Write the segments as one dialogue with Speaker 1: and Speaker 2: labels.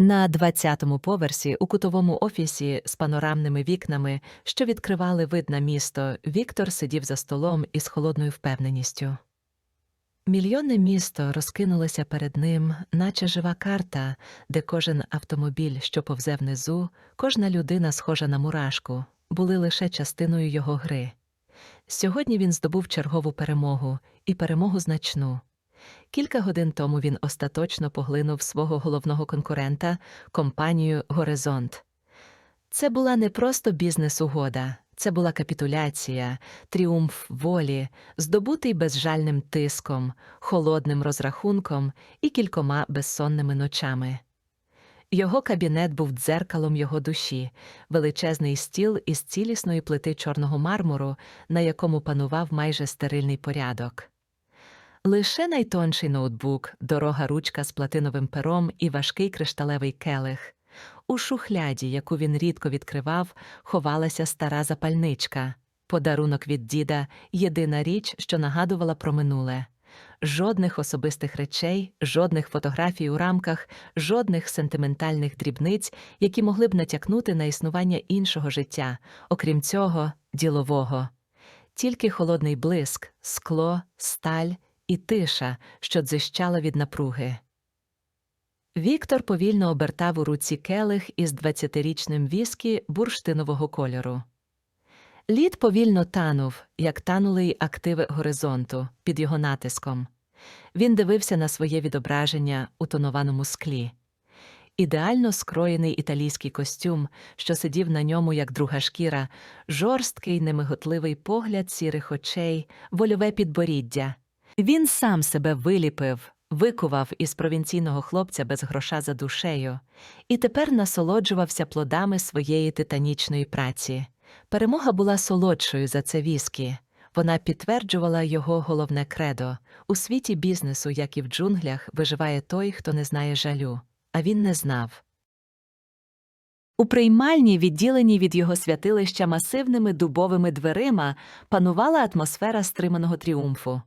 Speaker 1: На 20-му поверсі у кутовому офісі з панорамними вікнами, що відкривали вид на місто, Віктор сидів за столом із холодною впевненістю. Мільйонне місто розкинулося перед ним, наче жива карта, де кожен автомобіль, що повзе внизу, кожна людина, схожа на мурашку, були лише частиною його гри. Сьогодні він здобув чергову перемогу, і перемогу значну. Кілька годин тому він остаточно поглинув свого головного конкурента компанію Горизонт. Це була не просто бізнес-угода, це була капітуляція, тріумф волі, здобутий безжальним тиском, холодним розрахунком і кількома безсонними ночами. Його кабінет був дзеркалом його душі, величезний стіл із цілісної плити чорного мармуру, на якому панував майже стерильний порядок. Лише найтонший ноутбук, дорога ручка з платиновим пером і важкий кришталевий келих. У шухляді, яку він рідко відкривав, ховалася стара запальничка. Подарунок від діда єдина річ, що нагадувала про минуле. Жодних особистих речей, жодних фотографій у рамках, жодних сентиментальних дрібниць, які могли б натякнути на існування іншого життя, окрім цього, ділового. Тільки холодний блиск, скло, сталь і тиша, що дзищала від напруги. Віктор повільно обертав у руці келих із 20-річним віскі бурштинового кольору. Лід повільно танув, як танули й активи горизонту під його натиском. Він дивився на своє відображення у тонованому склі. Ідеально скроєний італійський костюм, що сидів на ньому як друга шкіра, жорсткий, немиготливий погляд сірих очей, вольове підборіддя. Він сам себе виліпив, викував із провінційного хлопця без гроша за душею, і тепер насолоджувався плодами своєї титанічної праці. Перемога була солодшою за це віскі. Вона підтверджувала його головне кредо у світі бізнесу, як і в джунглях, виживає той, хто не знає жалю, а він не знав. У приймальні, відділеній від його святилища масивними дубовими дверима, панувала атмосфера стриманого тріумфу.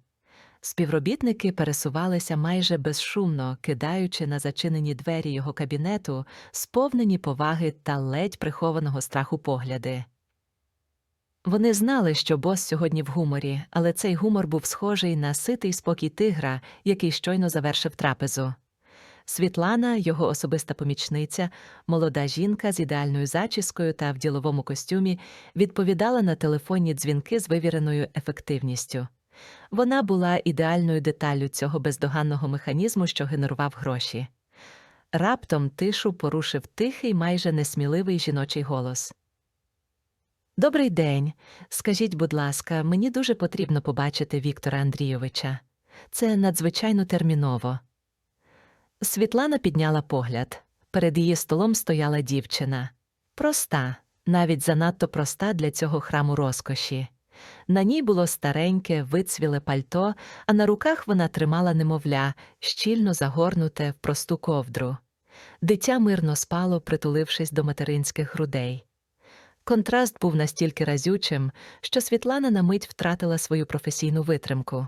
Speaker 1: Співробітники пересувалися майже безшумно, кидаючи на зачинені двері його кабінету сповнені поваги та ледь прихованого страху погляди. Вони знали, що бос сьогодні в гуморі, але цей гумор був схожий на ситий спокій тигра, який щойно завершив трапезу. Світлана, його особиста помічниця, молода жінка з ідеальною зачіскою та в діловому костюмі, відповідала на телефонні дзвінки з вивіреною ефективністю. Вона була ідеальною деталлю цього бездоганного механізму, що генерував гроші. Раптом тишу порушив тихий, майже несміливий жіночий голос. Добрий день. Скажіть, будь ласка, мені дуже потрібно побачити Віктора Андрійовича. Це надзвичайно терміново. Світлана підняла погляд. Перед її столом стояла дівчина. Проста, навіть занадто проста для цього храму розкоші. На ній було стареньке, вицвіле пальто, а на руках вона тримала немовля, щільно загорнуте в просту ковдру. Дитя мирно спало, притулившись до материнських грудей. Контраст був настільки разючим, що Світлана на мить втратила свою професійну витримку.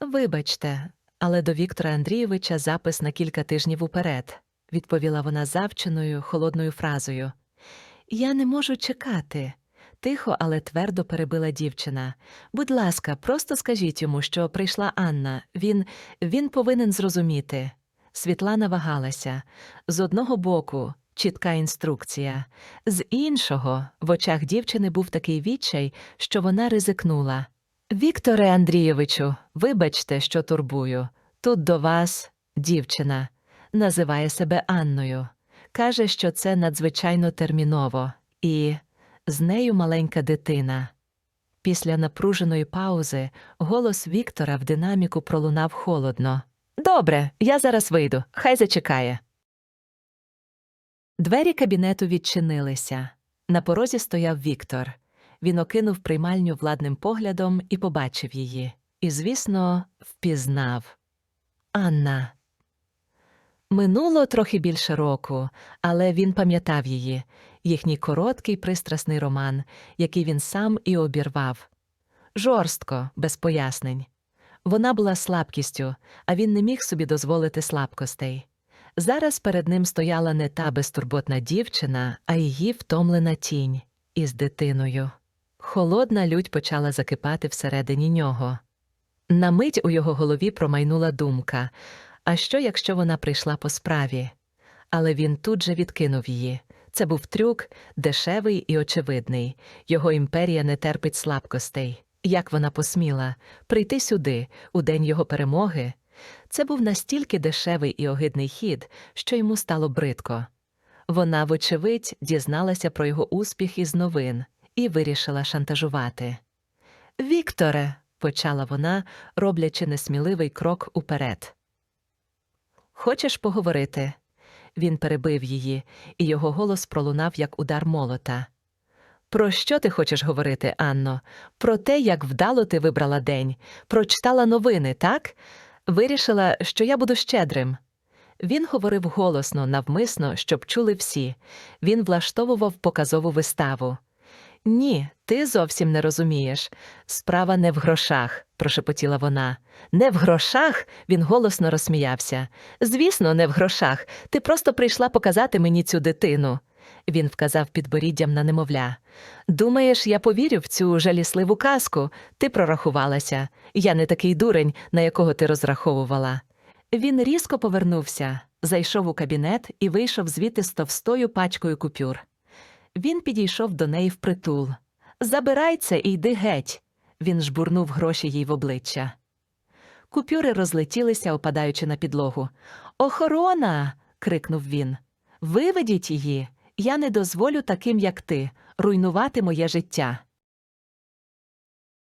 Speaker 1: Вибачте, але до Віктора Андрійовича запис на кілька тижнів уперед, відповіла вона завченою, холодною фразою. Я не можу чекати. Тихо, але твердо перебила дівчина. Будь ласка, просто скажіть йому, що прийшла Анна. Він він повинен зрозуміти. Світлана вагалася. З одного боку чітка інструкція, з іншого в очах дівчини був такий відчай, що вона ризикнула. Вікторе Андрійовичу, вибачте, що турбую. Тут до вас дівчина називає себе Анною. Каже, що це надзвичайно терміново, і з нею маленька дитина. Після напруженої паузи голос Віктора в динаміку пролунав холодно. Добре, я зараз вийду, хай зачекає. Двері кабінету відчинилися. На порозі стояв Віктор. Він окинув приймальню владним поглядом і побачив її. І, звісно, впізнав. Анна. Минуло трохи більше року, але він пам'ятав її, їхній короткий пристрасний роман, який він сам і обірвав. Жорстко, без пояснень. Вона була слабкістю, а він не міг собі дозволити слабкостей. Зараз перед ним стояла не та безтурботна дівчина, а її втомлена тінь із дитиною. Холодна лють почала закипати всередині нього. На мить у його голові промайнула думка а що, якщо вона прийшла по справі? Але він тут же відкинув її. Це був трюк, дешевий і очевидний. Його імперія не терпить слабкостей. Як вона посміла прийти сюди, у день його перемоги? Це був настільки дешевий і огидний хід, що йому стало бридко. Вона, вочевидь, дізналася про його успіх із новин і вирішила шантажувати. Вікторе, почала вона, роблячи несміливий крок уперед. Хочеш поговорити? Він перебив її, і його голос пролунав як удар молота. Про що ти хочеш говорити, Анно? Про те, як вдало ти вибрала день, прочитала новини, так? Вирішила, що я буду щедрим. Він говорив голосно, навмисно, щоб чули всі. Він влаштовував показову виставу. Ні, ти зовсім не розумієш. Справа не в грошах, прошепотіла вона. Не в грошах? Він голосно розсміявся. Звісно, не в грошах. Ти просто прийшла показати мені цю дитину. Він вказав підборіддям на немовля. Думаєш, я повірю в цю жалісливу казку? Ти прорахувалася. Я не такий дурень, на якого ти розраховувала. Він різко повернувся, зайшов у кабінет і вийшов звідти з товстою пачкою купюр. Він підійшов до неї впритул. Забирай це і йди геть. Він жбурнув гроші їй в обличчя. Купюри розлетілися, опадаючи на підлогу. Охорона. крикнув він. Виведіть її. Я не дозволю таким, як ти, руйнувати моє життя.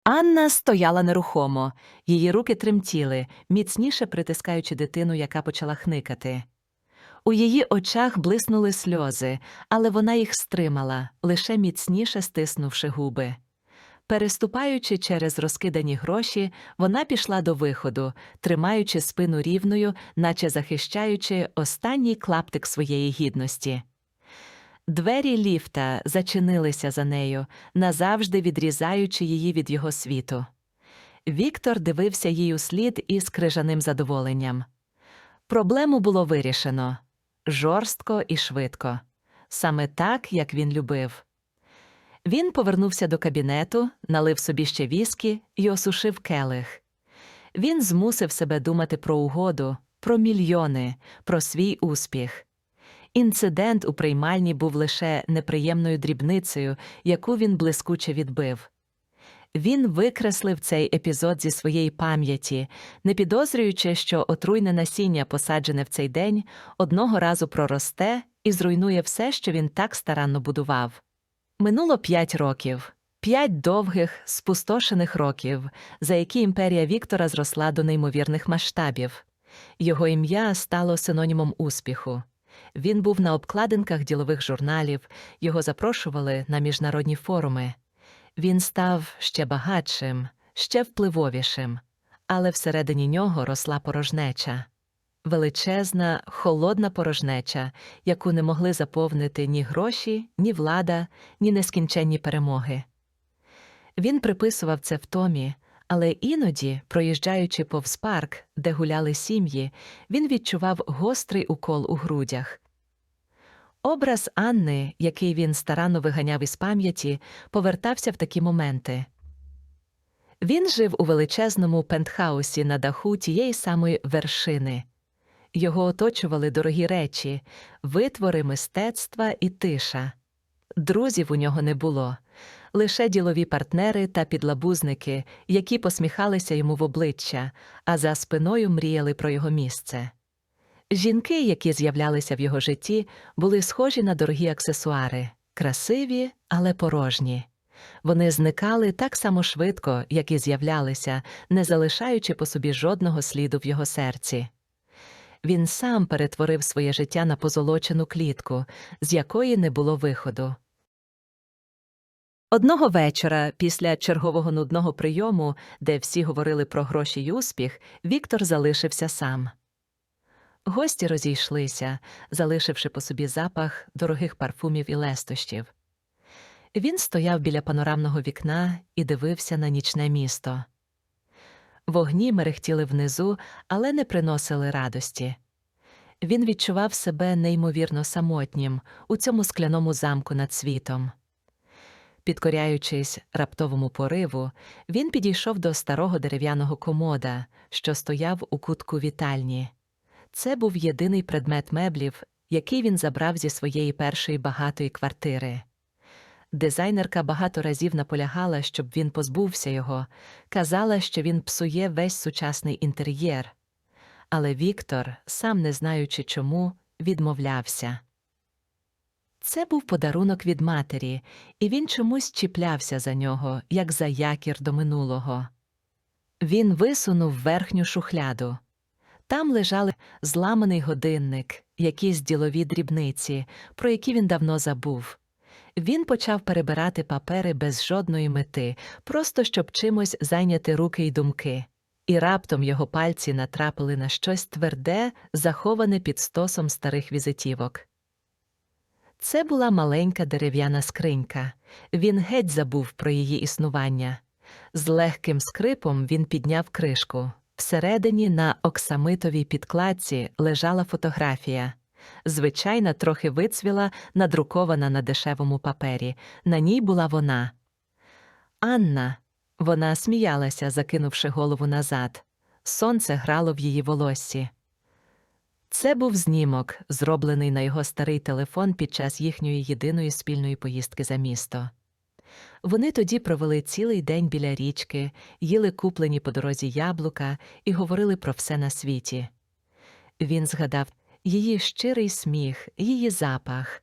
Speaker 1: Анна стояла нерухомо, її руки тремтіли, міцніше притискаючи дитину, яка почала хникати. У її очах блиснули сльози, але вона їх стримала, лише міцніше стиснувши губи. Переступаючи через розкидані гроші, вона пішла до виходу, тримаючи спину рівною, наче захищаючи останній клаптик своєї гідності. Двері ліфта зачинилися за нею, назавжди відрізаючи її від його світу. Віктор дивився їй у слід із крижаним задоволенням. Проблему було вирішено жорстко і швидко, саме так, як він любив. Він повернувся до кабінету, налив собі ще віскі і осушив келих. Він змусив себе думати про угоду, про мільйони, про свій успіх. Інцидент у приймальні був лише неприємною дрібницею, яку він блискуче відбив. Він викреслив цей епізод зі своєї пам'яті, не підозрюючи, що отруйне насіння, посаджене в цей день, одного разу проросте і зруйнує все, що він так старанно будував. Минуло п'ять років, п'ять довгих, спустошених років, за які імперія Віктора зросла до неймовірних масштабів. Його ім'я стало синонімом успіху. Він був на обкладинках ділових журналів, його запрошували на міжнародні форуми. Він став ще багатшим, ще впливовішим, але всередині нього росла порожнеча. Величезна, холодна порожнеча, яку не могли заповнити ні гроші, ні влада, ні нескінченні перемоги. Він приписував це втомі, але іноді, проїжджаючи повз парк, де гуляли сім'ї, він відчував гострий укол у грудях. Образ Анни, який він старанно виганяв із пам'яті, повертався в такі моменти. Він жив у величезному пентхаусі на даху тієї самої вершини. Його оточували дорогі речі, витвори мистецтва і тиша. Друзів у нього не було, лише ділові партнери та підлабузники, які посміхалися йому в обличчя, а за спиною мріяли про його місце. Жінки, які з'являлися в його житті, були схожі на дорогі аксесуари, красиві, але порожні. Вони зникали так само швидко, як і з'являлися, не залишаючи по собі жодного сліду в його серці. Він сам перетворив своє життя на позолочену клітку, з якої не було виходу. Одного вечора, після чергового нудного прийому, де всі говорили про гроші й успіх, Віктор залишився сам. Гості розійшлися, залишивши по собі запах дорогих парфумів і лестощів. Він стояв біля панорамного вікна і дивився на нічне місто. Вогні мерехтіли внизу, але не приносили радості. Він відчував себе неймовірно самотнім у цьому скляному замку над світом. Підкоряючись раптовому пориву, він підійшов до старого дерев'яного комода, що стояв у кутку вітальні. Це був єдиний предмет меблів, який він забрав зі своєї першої багатої квартири. Дизайнерка багато разів наполягала, щоб він позбувся його, казала, що він псує весь сучасний інтер'єр. Але Віктор, сам не знаючи чому, відмовлявся. Це був подарунок від матері, і він чомусь чіплявся за нього, як за якір до минулого. Він висунув верхню шухляду. Там лежали зламаний годинник, якісь ділові дрібниці, про які він давно забув. Він почав перебирати папери без жодної мети, просто щоб чимось зайняти руки й думки. І раптом його пальці натрапили на щось тверде, заховане під стосом старих візитівок. Це була маленька дерев'яна скринька. Він геть забув про її існування. З легким скрипом він підняв кришку. Всередині на оксамитовій підкладці лежала фотографія. Звичайна, трохи вицвіла, надрукована на дешевому папері. На ній була вона. Анна. Вона сміялася, закинувши голову назад. Сонце грало в її волоссі. Це був знімок, зроблений на його старий телефон під час їхньої єдиної спільної поїздки за місто. Вони тоді провели цілий день біля річки, їли куплені по дорозі яблука і говорили про все на світі. Він згадав її щирий сміх, її запах.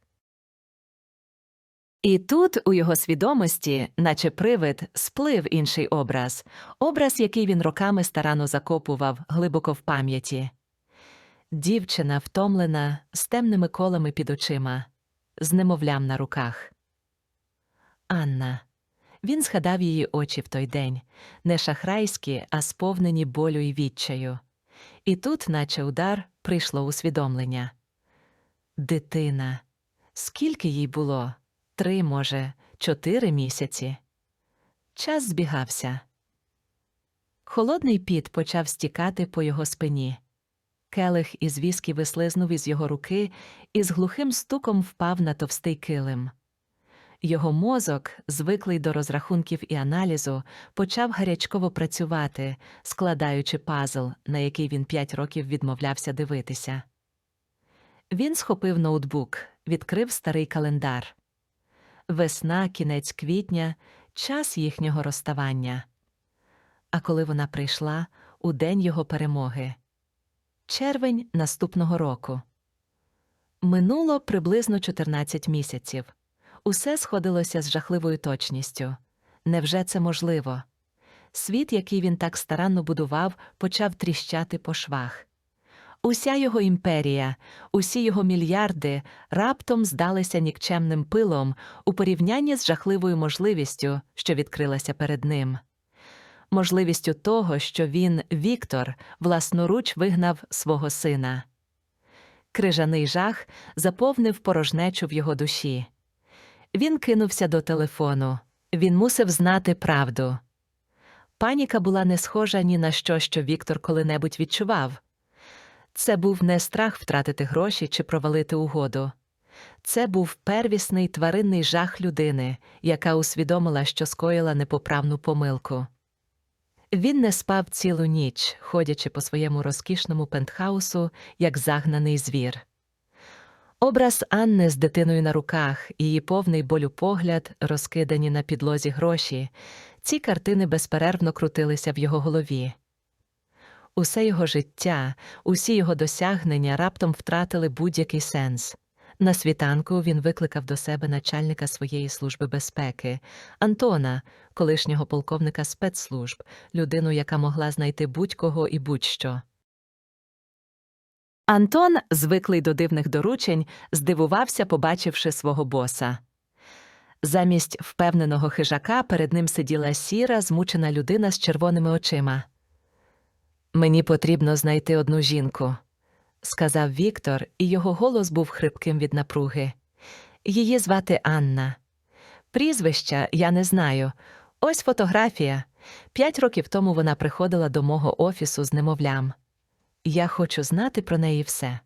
Speaker 1: І тут у його свідомості, наче привид, сплив інший образ, образ, який він роками старано закопував глибоко в пам'яті. Дівчина втомлена, з темними колами під очима, з немовлям на руках. Анна. Він згадав її очі в той день, не шахрайські, а сповнені болю і відчаю. І тут, наче удар, прийшло усвідомлення. Дитина. Скільки їй було? Три, може, чотири місяці. Час збігався. Холодний піт почав стікати по його спині. Келих із віскі вислизнув із його руки і з глухим стуком впав на товстий килим. Його мозок, звиклий до розрахунків і аналізу, почав гарячково працювати, складаючи пазл, на який він п'ять років відмовлявся дивитися. Він схопив ноутбук, відкрив старий календар. Весна, кінець квітня, час їхнього розставання. А коли вона прийшла у день його перемоги червень наступного року. Минуло приблизно 14 місяців. Усе сходилося з жахливою точністю. Невже це можливо? Світ, який він так старанно будував, почав тріщати по швах. Уся його імперія, усі його мільярди раптом здалися нікчемним пилом у порівнянні з жахливою можливістю, що відкрилася перед ним. Можливістю того, що він, Віктор, власноруч вигнав свого сина. Крижаний жах заповнив порожнечу в його душі. Він кинувся до телефону. Він мусив знати правду. Паніка була не схожа ні на що, що Віктор коли-небудь відчував. Це був не страх втратити гроші чи провалити угоду. Це був первісний тваринний жах людини, яка усвідомила, що скоїла непоправну помилку. Він не спав цілу ніч, ходячи по своєму розкішному пентхаусу, як загнаний звір. Образ Анни з дитиною на руках, її повний болю погляд, розкидані на підлозі гроші, ці картини безперервно крутилися в його голові. Усе його життя, усі його досягнення раптом втратили будь-який сенс. На світанку він викликав до себе начальника своєї служби безпеки Антона, колишнього полковника спецслужб, людину, яка могла знайти будь-кого і будь-що. Антон, звиклий до дивних доручень, здивувався, побачивши свого боса. Замість впевненого хижака перед ним сиділа сіра, змучена людина з червоними очима. Мені потрібно знайти одну жінку, сказав Віктор, і його голос був хрипким від напруги. Її звати Анна. Прізвища я не знаю. Ось фотографія. П'ять років тому вона приходила до мого офісу з немовлям. Я хочу знати про неї все.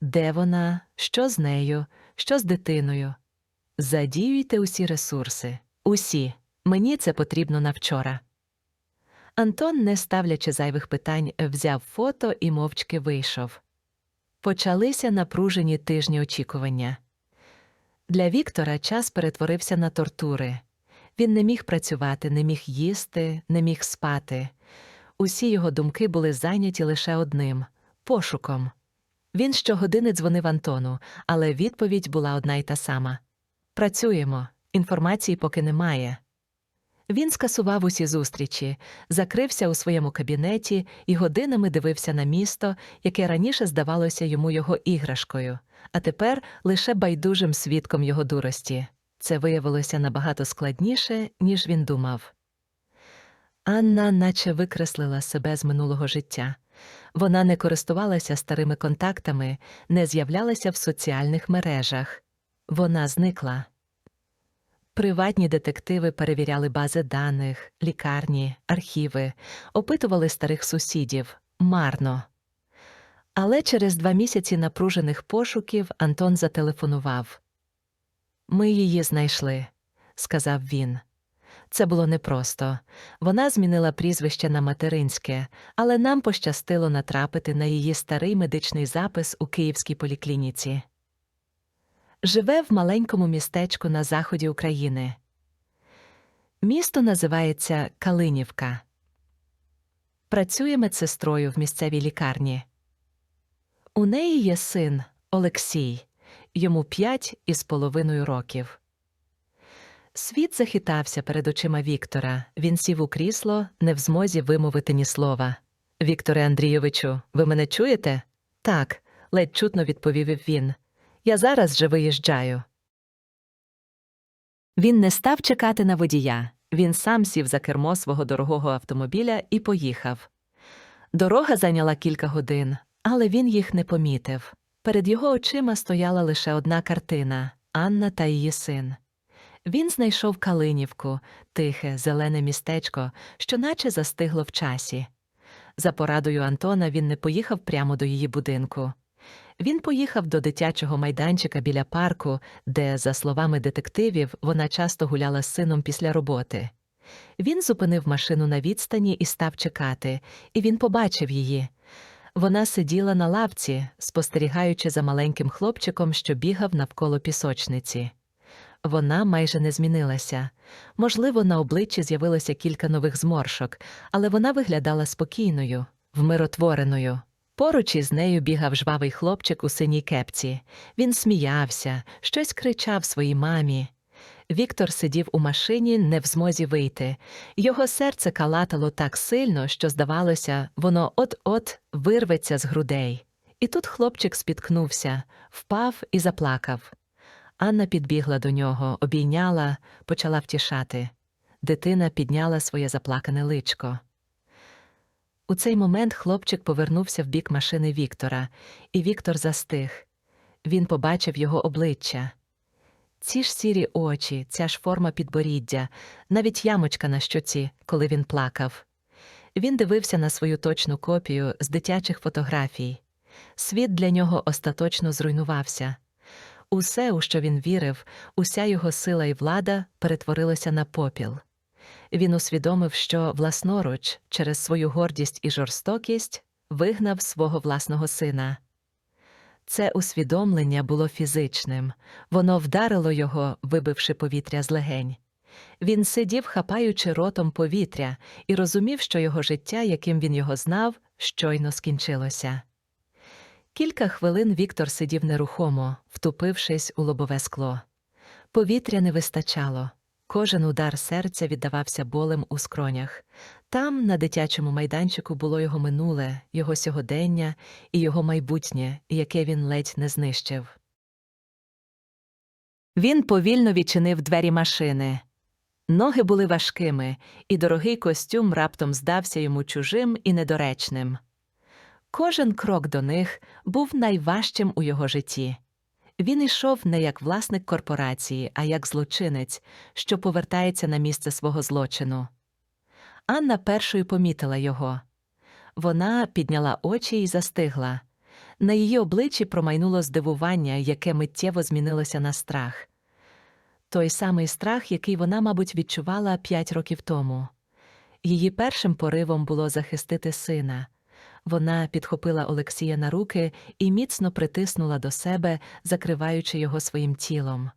Speaker 1: де вона, що з нею, що з дитиною. Задіюйте усі ресурси. Усі. Мені це потрібно на вчора. Антон, не ставлячи зайвих питань, взяв фото і мовчки вийшов. Почалися напружені тижні очікування. Для Віктора час перетворився на тортури. Він не міг працювати, не міг їсти, не міг спати. Усі його думки були зайняті лише одним пошуком. Він щогодини дзвонив Антону, але відповідь була одна й та сама Працюємо, інформації поки немає. Він скасував усі зустрічі, закрився у своєму кабінеті і годинами дивився на місто, яке раніше здавалося йому його іграшкою, а тепер лише байдужим свідком його дурості. Це виявилося набагато складніше, ніж він думав. Анна наче викреслила себе з минулого життя. Вона не користувалася старими контактами, не з'являлася в соціальних мережах. Вона зникла. Приватні детективи перевіряли бази даних, лікарні, архіви, опитували старих сусідів марно. Але через два місяці напружених пошуків Антон зателефонував. Ми її знайшли, сказав він. Це було непросто. Вона змінила прізвище на материнське, але нам пощастило натрапити на її старий медичний запис у київській поліклініці. Живе в маленькому містечку на заході України. Місто називається Калинівка. Працює медсестрою в місцевій лікарні. У неї є син Олексій, йому п'ять із половиною років. Світ захитався перед очима Віктора. Він сів у крісло, не в змозі вимовити ні слова. Вікторе Андрійовичу, ви мене чуєте? Так, ледь чутно відповів він. Я зараз же виїжджаю. Він не став чекати на водія. Він сам сів за кермо свого дорогого автомобіля і поїхав. Дорога зайняла кілька годин, але він їх не помітив. Перед його очима стояла лише одна картина Анна та її син. Він знайшов Калинівку, тихе, зелене містечко, що наче застигло в часі. За порадою Антона він не поїхав прямо до її будинку. Він поїхав до дитячого майданчика біля парку, де, за словами детективів, вона часто гуляла з сином після роботи. Він зупинив машину на відстані і став чекати, і він побачив її. Вона сиділа на лавці, спостерігаючи за маленьким хлопчиком, що бігав навколо пісочниці. Вона майже не змінилася. Можливо, на обличчі з'явилося кілька нових зморшок, але вона виглядала спокійною, вмиротвореною. Поруч із нею бігав жвавий хлопчик у синій кепці. Він сміявся, щось кричав своїй мамі. Віктор сидів у машині, не в змозі вийти. Його серце калатало так сильно, що, здавалося, воно от-от вирветься з грудей. І тут хлопчик спіткнувся, впав і заплакав. Анна підбігла до нього, обійняла, почала втішати. Дитина підняла своє заплакане личко. У цей момент хлопчик повернувся в бік машини Віктора, і Віктор застиг. Він побачив його обличчя. Ці ж сірі очі, ця ж форма підборіддя, навіть ямочка на щоці, коли він плакав. Він дивився на свою точну копію з дитячих фотографій. Світ для нього остаточно зруйнувався. Усе, у що він вірив, уся його сила і влада перетворилося на попіл. Він усвідомив, що власноруч, через свою гордість і жорстокість, вигнав свого власного сина. Це усвідомлення було фізичним, воно вдарило його, вибивши повітря з легень. Він сидів, хапаючи ротом повітря, і розумів, що його життя, яким він його знав, щойно скінчилося. Кілька хвилин Віктор сидів нерухомо, втупившись у лобове скло. Повітря не вистачало. Кожен удар серця віддавався болем у скронях. Там, на дитячому майданчику, було його минуле, його сьогодення і його майбутнє, яке він ледь не знищив. Він повільно відчинив двері машини. Ноги були важкими, і дорогий костюм раптом здався йому чужим і недоречним. Кожен крок до них був найважчим у його житті. Він йшов не як власник корпорації, а як злочинець, що повертається на місце свого злочину. Анна першою помітила його. Вона підняла очі і застигла. На її обличчі промайнуло здивування, яке миттєво змінилося на страх. Той самий страх, який вона, мабуть, відчувала п'ять років тому. Її першим поривом було захистити сина. Вона підхопила Олексія на руки і міцно притиснула до себе, закриваючи його своїм тілом.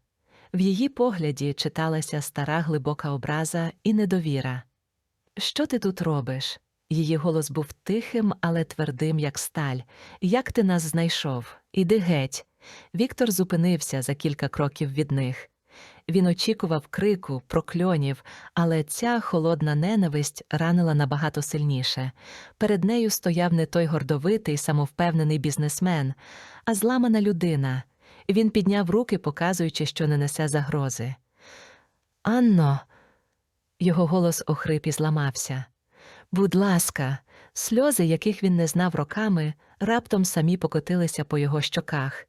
Speaker 1: В її погляді читалася стара глибока образа і недовіра. Що ти тут робиш? Її голос був тихим, але твердим, як сталь. Як ти нас знайшов? Іди геть. Віктор зупинився за кілька кроків від них. Він очікував крику, прокльонів, але ця холодна ненависть ранила набагато сильніше. Перед нею стояв не той гордовитий, самовпевнений бізнесмен, а зламана людина. Він підняв руки, показуючи, що не несе загрози. Анно. Його голос охрип і зламався. Будь ласка, сльози, яких він не знав роками, раптом самі покотилися по його щоках.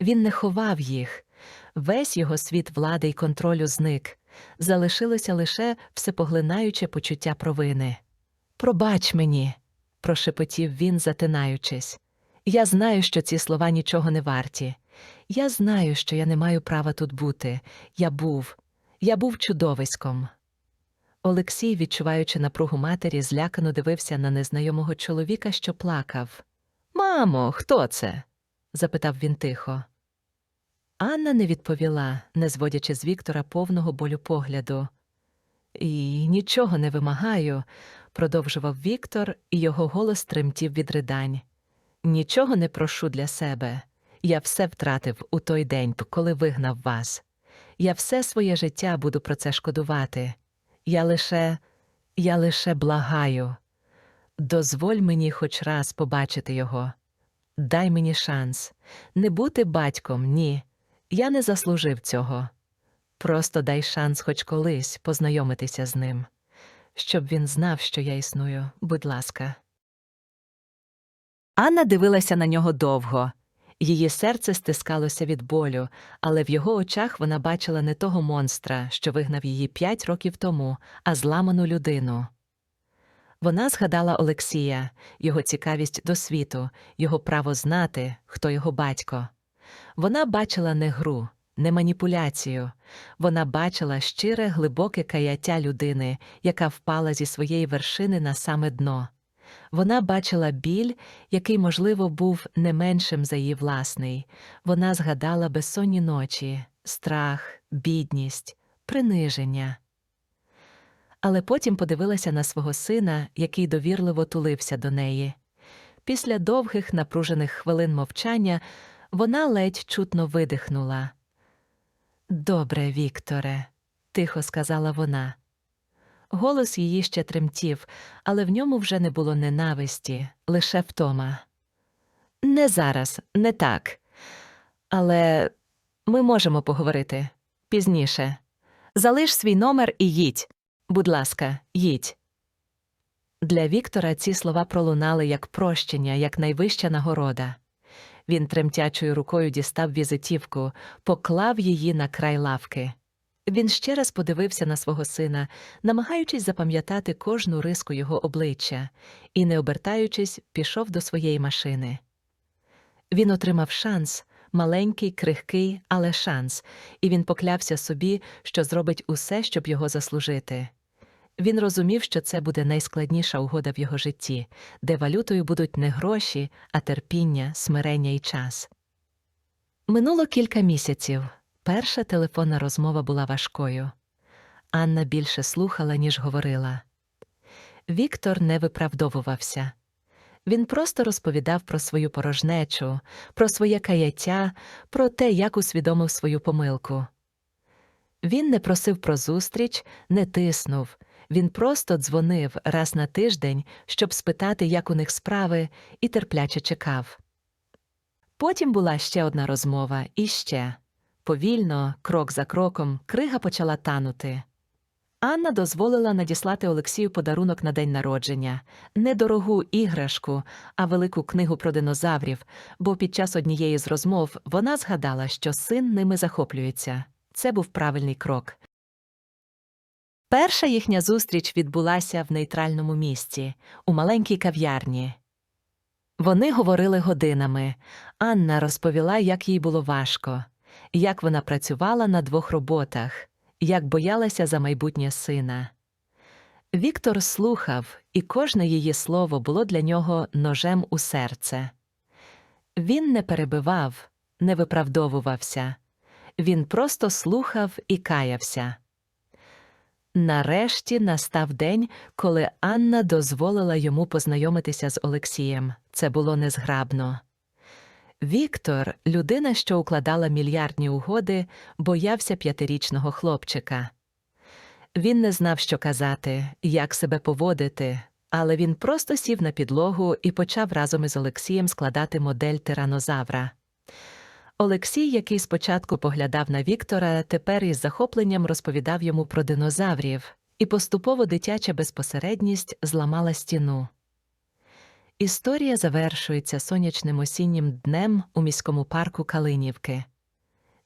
Speaker 1: Він не ховав їх. Весь його світ влади й контролю зник. Залишилося лише всепоглинаюче почуття провини. Пробач мені, прошепотів він, затинаючись. Я знаю, що ці слова нічого не варті. Я знаю, що я не маю права тут бути. Я був. Я був чудовиськом. Олексій, відчуваючи напругу матері, злякано дивився на незнайомого чоловіка, що плакав. Мамо, хто це? запитав він тихо. Анна не відповіла, не зводячи з Віктора повного болю погляду. І нічого не вимагаю, продовжував Віктор, і його голос тремтів від ридань. Нічого не прошу для себе. Я все втратив у той день, коли вигнав вас. Я все своє життя буду про це шкодувати. Я лише, я лише благаю. Дозволь мені хоч раз побачити його. Дай мені шанс. Не бути батьком, ні. Я не заслужив цього. Просто дай шанс хоч колись познайомитися з ним, щоб він знав, що я існую, будь ласка. Анна дивилася на нього довго. Її серце стискалося від болю, але в його очах вона бачила не того монстра, що вигнав її п'ять років тому, а зламану людину. Вона згадала Олексія, його цікавість до світу, його право знати, хто його батько. Вона бачила не гру, не маніпуляцію. Вона бачила щире, глибоке каяття людини, яка впала зі своєї вершини на саме дно. Вона бачила біль, який, можливо, був не меншим за її власний. Вона згадала безсонні ночі, страх, бідність, приниження. Але потім подивилася на свого сина, який довірливо тулився до неї. Після довгих напружених хвилин мовчання вона ледь чутно видихнула. Добре, Вікторе, тихо сказала вона. Голос її ще тремтів, але в ньому вже не було ненависті, лише втома. Не зараз, не так. Але ми можемо поговорити пізніше. Залиш свій номер і їдь. Будь ласка, їдь. Для Віктора ці слова пролунали як прощення, як найвища нагорода. Він тремтячою рукою дістав візитівку, поклав її на край лавки. Він ще раз подивився на свого сина, намагаючись запам'ятати кожну риску його обличчя, і, не обертаючись, пішов до своєї машини. Він отримав шанс, маленький, крихкий, але шанс, і він поклявся собі, що зробить усе, щоб його заслужити. Він розумів, що це буде найскладніша угода в його житті, де валютою будуть не гроші, а терпіння, смирення і час. Минуло кілька місяців. Перша телефонна розмова була важкою. Анна більше слухала, ніж говорила. Віктор не виправдовувався. Він просто розповідав про свою порожнечу, про своє каяття, про те, як усвідомив свою помилку. Він не просив про зустріч, не тиснув, він просто дзвонив раз на тиждень, щоб спитати, як у них справи, і терпляче чекав. Потім була ще одна розмова, і ще. Повільно, крок за кроком, крига почала танути. Анна дозволила надіслати Олексію подарунок на день народження не дорогу іграшку, а велику книгу про динозаврів, бо під час однієї з розмов вона згадала, що син ними захоплюється. Це був правильний крок. Перша їхня зустріч відбулася в нейтральному місці, у маленькій кав'ярні. Вони говорили годинами. Анна розповіла, як їй було важко, як вона працювала на двох роботах, як боялася за майбутнє сина. Віктор слухав, і кожне її слово було для нього ножем у серце. Він не перебивав, не виправдовувався. Він просто слухав і каявся. Нарешті настав день, коли Анна дозволила йому познайомитися з Олексієм. Це було незграбно. Віктор, людина, що укладала мільярдні угоди, боявся п'ятирічного хлопчика. Він не знав, що казати, як себе поводити, але він просто сів на підлогу і почав разом із Олексієм складати модель тиранозавра. Олексій, який спочатку поглядав на Віктора, тепер із захопленням розповідав йому про динозаврів, і поступово дитяча безпосередність зламала стіну. Історія завершується сонячним осіннім днем у міському парку Калинівки.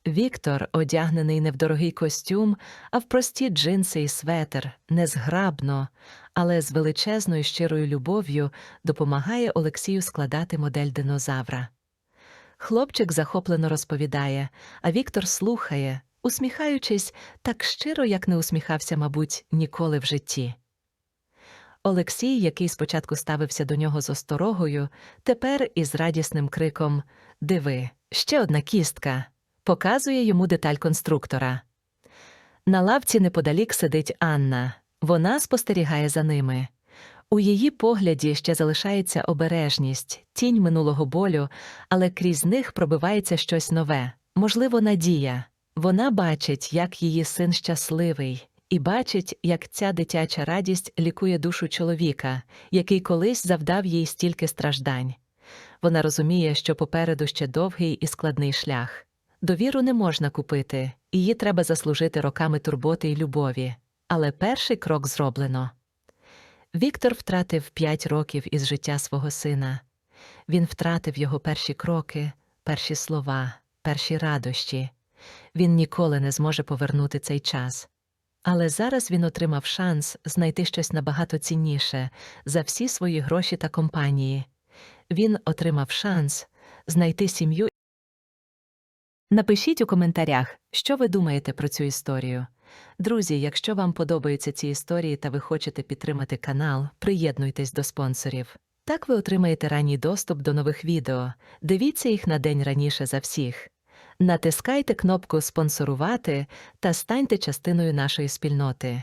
Speaker 1: Віктор, одягнений не в дорогий костюм, а в прості джинси і светр, незграбно, але з величезною щирою любов'ю допомагає Олексію складати модель динозавра. Хлопчик захоплено розповідає, а Віктор слухає, усміхаючись так щиро, як не усміхався, мабуть, ніколи в житті. Олексій, який спочатку ставився до нього з осторогою, тепер із радісним криком Диви, ще одна кістка. Показує йому деталь конструктора. На лавці неподалік сидить Анна. Вона спостерігає за ними. У її погляді ще залишається обережність, тінь минулого болю, але крізь них пробивається щось нове, можливо, надія. Вона бачить, як її син щасливий, і бачить, як ця дитяча радість лікує душу чоловіка, який колись завдав їй стільки страждань. Вона розуміє, що попереду ще довгий і складний шлях. Довіру не можна купити, її треба заслужити роками турботи й любові. Але перший крок зроблено. Віктор втратив п'ять років із життя свого сина. Він втратив його перші кроки, перші слова, перші радощі. Він ніколи не зможе повернути цей час. Але зараз він отримав шанс знайти щось набагато цінніше за всі свої гроші та компанії. Він отримав шанс знайти сім'ю. Напишіть у коментарях, що ви думаєте про цю історію. Друзі, якщо вам подобаються ці історії та ви хочете підтримати канал, приєднуйтесь до спонсорів. Так ви отримаєте ранній доступ до нових відео. Дивіться їх на день раніше за всіх. Натискайте кнопку Спонсорувати та станьте частиною нашої спільноти.